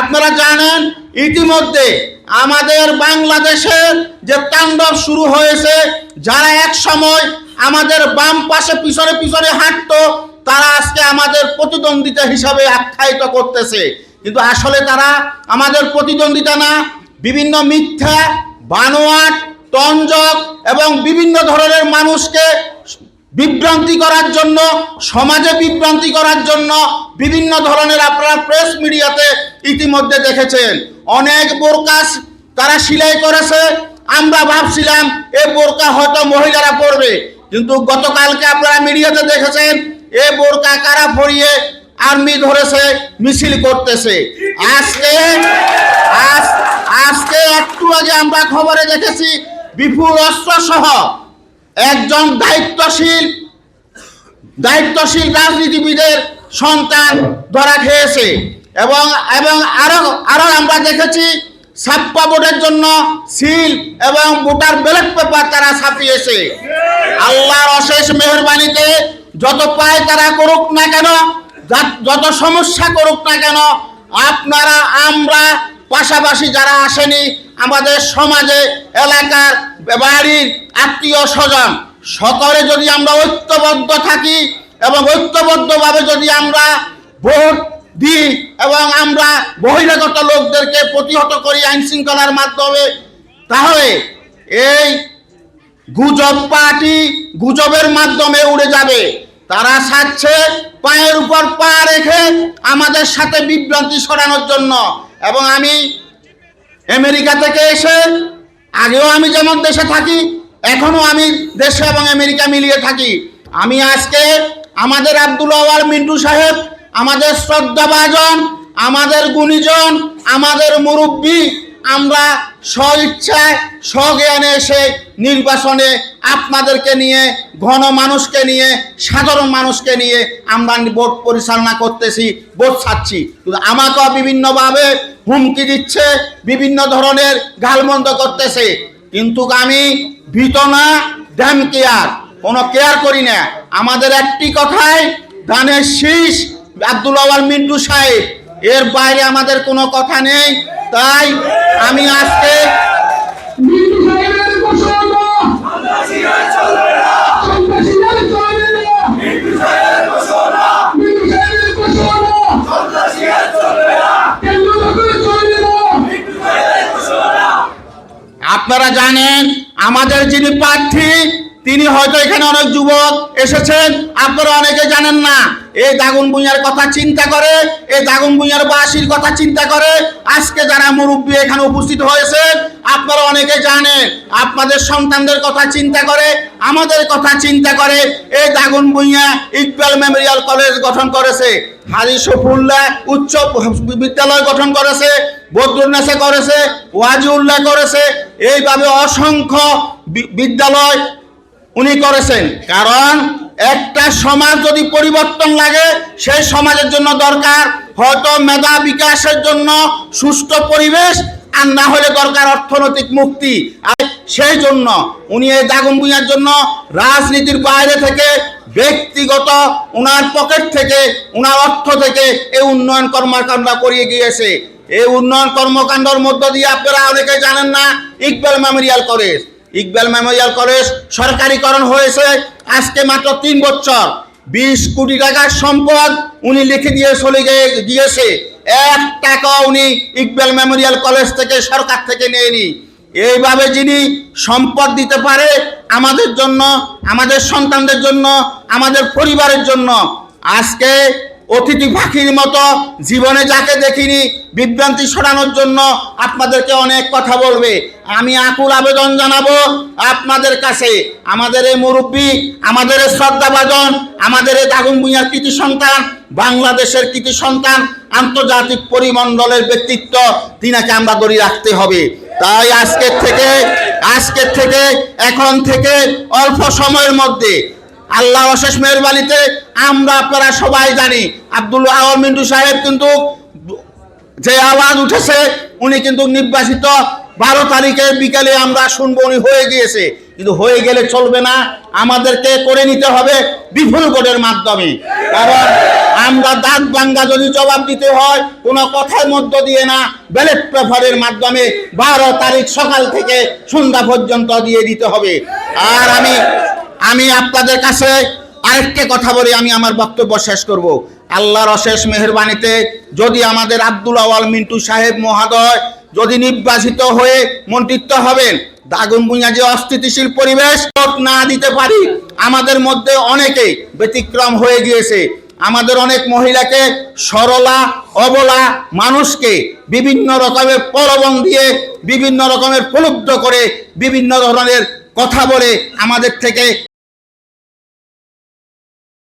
আপনারা জানেন, ইতিমধ্যে আমাদের বাংলাদেশের যে তাণ্ডব শুরু হয়েছে, যারা এক সময় আমাদের বাম পাশে পিছনে পিছনে হাঁটতো, তারা আজকে আমাদের প্রতিদ্বন্দ্বিতা হিসাবে আখ্যায়িত করতেছে। কিন্তু আসলে তারা আমাদের প্রতিদ্বন্দ্বিতা না, বিভিন্ন মিথ্যা, বানোয়াট, তঞ্জক এবং বিভিন্ন ধরনের মানুষকে বিভ্রান্তি করার জন্য, সমাজে বিভ্রান্তি করার জন্য বিভিন্ন ধরনের আপনারা প্রেস মিডিয়াতে ইতিমধ্যে দেখেছেন। অনেক বোরকাস তারা সিলাই করেছে, আমরা ভাবছিলাম এ বোরকা হয়তো মহিলারা পরবে, কিন্তু গতকালকে আপনারা মিডিয়াতে দেখেছেন, এ বোরকা কারা পরিয়ে আর্মি ধরেছে, মিছিল করতেছে। আজকে, আজ, আজকে একটু আগে আমরা খবরে দেখেছি, বিপুল অস্ত্র সহ একজন দায়িত্বশীল দায়িত্বশীল রাজনীতিবিদের সন্তান ধরা খেয়েছে। এবং এবং আরও আরও আমরা দেখেছি, ছাপ্পা বোর্ডের জন্য সিল এবং ভোটার ব্যালট পেপার তারা ছাপিয়েছে। আল্লাহর অশেষ মেহরবানিতে যত পায় তারা করুক না কেন যত সমস্যা করুক না কেন, আপনারা, আমরা পাশাপাশি যারা আসেনি, আমাদের সমাজে, এলাকার বাড়ির আত্মীয় স্বজন, সকলে যদি আমরা ঐক্যবদ্ধ থাকি এবং ঐক্যবদ্ধভাবে যদি আমরা ভোট দিই এবং আমরা বহিরাগত লোকদেরকে প্রতিহত করি আইন শৃঙ্খলার মাধ্যমে, তাহলে এই গুজব পার্টি গুজবের মাধ্যমে উড়ে যাবে। তারা চাচ্ছে পায়ের উপর পা রেখে আমাদের সাথে বিভ্রান্তি সরানোর জন্য। এবং আমি আমেরিকা থেকে এসে আগেও আমি যেমন দেশে থাকি, এখনও আমি দেশে এবং আমেরিকা মিলিয়ে থাকি। আমি আজকে আমাদের আব্দুল আওয়াল মিন্টু সাহেব, আমাদের শ্রদ্ধাভাজন, আমাদের গুণীজন, আমাদের মুরব্বী আমরা স্বইচ্ছায়, স্বজ্ঞানে এসে নির্বাচনে আপনাদেরকে নিয়ে, ঘন মানুষকে নিয়ে, সাধারণ মানুষকে নিয়ে আমরা ভোট পরিচালনা করতেছি ভোট ছাড়ছি। কিন্তু আমাকেও বিভিন্নভাবে হুমকি দিচ্ছে, বিভিন্ন ধরনের গালমন্দ করতেছে। কিন্তু আমি ভীত না ড্যাম কেয়ার কোনো কেয়ার করি না। আমাদের একটি কথাই ধানের শীষ আব্দুল আওয়াল মিন্টু সাহেব। এর বাইরে আমাদের কোনো কথা নেই। তাই আমি আজকে আপনারা জানেন আমাদের যিনি প্রার্থী তিনি হয়তো এখানে অনেক যুবক এসেছেন। আপনারা অনেকে জানেন না। এই দাগুন ভুঁইয়ার কথা চিন্তা করে এই দাগুন ভুঁইয়ার বাসির কথা চিন্তা করে। আজকে যারা মুরব্বী এখানে উপস্থিত হয়েছে, আপনারা অনেকে জানেন, আপনাদের সন্তানদের কথা চিন্তা করে, আমাদের কথা চিন্তা করে এই দাগুন ভুঁইয়া ইকবাল মেমোরিয়াল কলেজ গঠন করেছে, হাজি শফুল্লাহ উচ্চ বিদ্যালয় গঠন করেছে বদরুন্নাসে করেছে, ওয়াজিউল্লাহ করেছে, এইভাবে অসংখ্য বিদ্যালয় উনি করেছেন। কারণ একটা সমাজ যদি পরিবর্তন লাগে, সেই সমাজের জন্য দরকার হয়তো মেধা বিকাশের জন্য সুষ্ঠু পরিবেশ, আর না হলে দরকার অর্থনৈতিক মুক্তি। আর সেই জন্য উনি এই দাগুন ভুঁইয়ার জন্য রাজনীতির বাইরে থেকে ব্যক্তিগত উনার পকেট থেকে, উনার অর্থ থেকে এই উন্নয়ন কর্মকাণ্ড করিয়ে গিয়েছে। এই উন্নয়ন কর্মকাণ্ডর মধ্য দিয়ে আপনারা অনেকে জানেন না, Iqbal memorial college. Iqbal memorial college সরকারিকরণ হয়েছে আজকে মাত্র তিন বছর। বিশ কোটি টাকার সম্পদ উনি লিখে দিয়ে চলে গিয়ে গিয়েছে। এক টাকা উনি ইকবাল মেমোরিয়াল কলেজ থেকে সরকার থেকে নেয়নি। এইভাবে যিনি সম্পদ দিতে পারে আমাদের জন্য, আমাদের সন্তানদের জন্য, আমাদের পরিবারের জন্য, আজকে অতিথি পাখির মতো জীবনে যাকে দেখিনি, বিভ্রান্তি সরানোর জন্য আপনাদেরকে অনেক কথা বলবে। আমি আকুল আবেদন জানাব আপনাদের কাছে। আমাদের এই মুরব্বী, আমাদের এই শ্রদ্ধাভাজন, আমাদের এই দাগুন ভুঁইয়ার কৃতি সন্তান, বাংলাদেশের কৃতি সন্তান, আন্তর্জাতিক পরিমণ্ডলের ব্যক্তিত্ব, তিনাকে আমরা ধরে রাখতে হবে। তাই আজকের থেকে আজকের থেকে, এখন থেকে অল্প সময়ের মধ্যে আল্লাহ অশেষ মেহরবানিতে আমরা আপনারা সবাই জানি। আব্দুল আওয়াল মিন্টু সাহেব কিন্তু যে আওয়াজ উঠেছে, উনি কিন্তু নির্বাচিত বারো তারিখে বিকালে আমরা শুনব উনি হয়ে গিয়েছে। কিন্তু হয়ে গেলে চলবে না। আমাদেরকে করে নিতে হবে বিপুল ভোটের মাধ্যমে। কারণ আমরা দাঁত ভাঙ্গা যদি জবাব দিতে হয়, কোনো কথার মধ্য দিয়ে না, ব্যালেট পেপারের মাধ্যমে বারো তারিখ সকাল থেকে সন্ধ্যা পর্যন্ত দিয়ে দিতে হবে। আর আমি আমি আপনাদের কাছে আরেকটা কথা বলে, আমি আমার বক্তব্য শেষ করব। আল্লাহর অশেষ মেহরবানিতে যদি আমাদের আব্দুল আওয়াল মিন্টু সাহেব মহাদয় যদি নির্বাচিত হয়ে মন্ত্রিত্ব হবেন দাগুন বুঞা যে অস্থিতিশীল পরিবেশ না দিতে পারি, আমাদের মধ্যে অনেকেই ব্যতিক্রম হয়ে গিয়েছে। আমাদের অনেক মহিলাকে সরলা, অবলা মানুষকে বিভিন্ন রকমের প্রলোভন দিয়ে, বিভিন্ন রকমের প্রলুব্ধ করে, বিভিন্ন ধরনের কথা বলে আমাদের থেকে